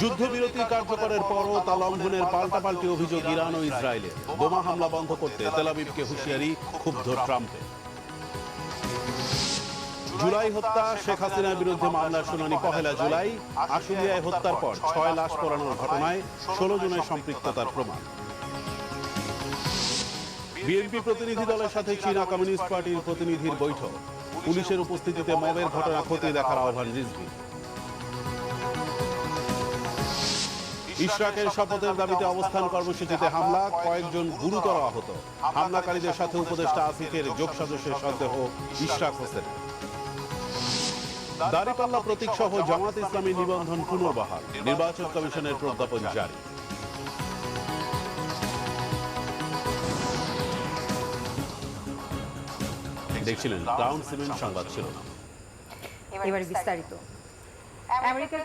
যুদ্ধবিরতি কার্যকরের পরও তা লঙ্ঘনের পাল্টাপাল্টি অভিযোগ ইরান ও ইসরায়েলের। বোমা হামলা বন্ধ করতে তেলাবিবকে হুঁশিয়ারি ক্ষুব্ধ ট্রাম্পের জুলাই হত্যা, শেখ হাসিনার বিরুদ্ধে মামলার শুনানি পহেলা জুলাই, আশুলিয়ায় হত্যার পর ছয় লাশ পোড়ানোর ঘটনায় ষোলো জনের সম্পৃক্ততার প্রমাণ। বিএনপি প্রতিনিধি দলের সাথে চীনা কমিউনিস্ট পার্টির প্রতিনিধির বৈঠক। পুলিশের উপস্থিতিতে মবের ঘটনা খতিয়ে দেখার আহ্বান রিজভি। ইশরাকের শপথের দাবিতে অবস্থান কর্মসূচিতে হামলা কয়েকজন গুরুতর আহত। হামলাকারীদের সাথে উপদেষ্টা আসিফের যোগ সদস্যের সন্দেহ ইশরাক হোসেন দাঁড়িপাল্লা প্রতীক সহ জামাত ইসলামী নিবন্ধন পুনর্বহাল নির্বাচন কমিশনের প্রজ্ঞাপন জারি। দেখছিলেন ক্রাউন সিমেন্ট সংবাদ শিরোনাম। এবার বিস্তারিত। আমেরিকার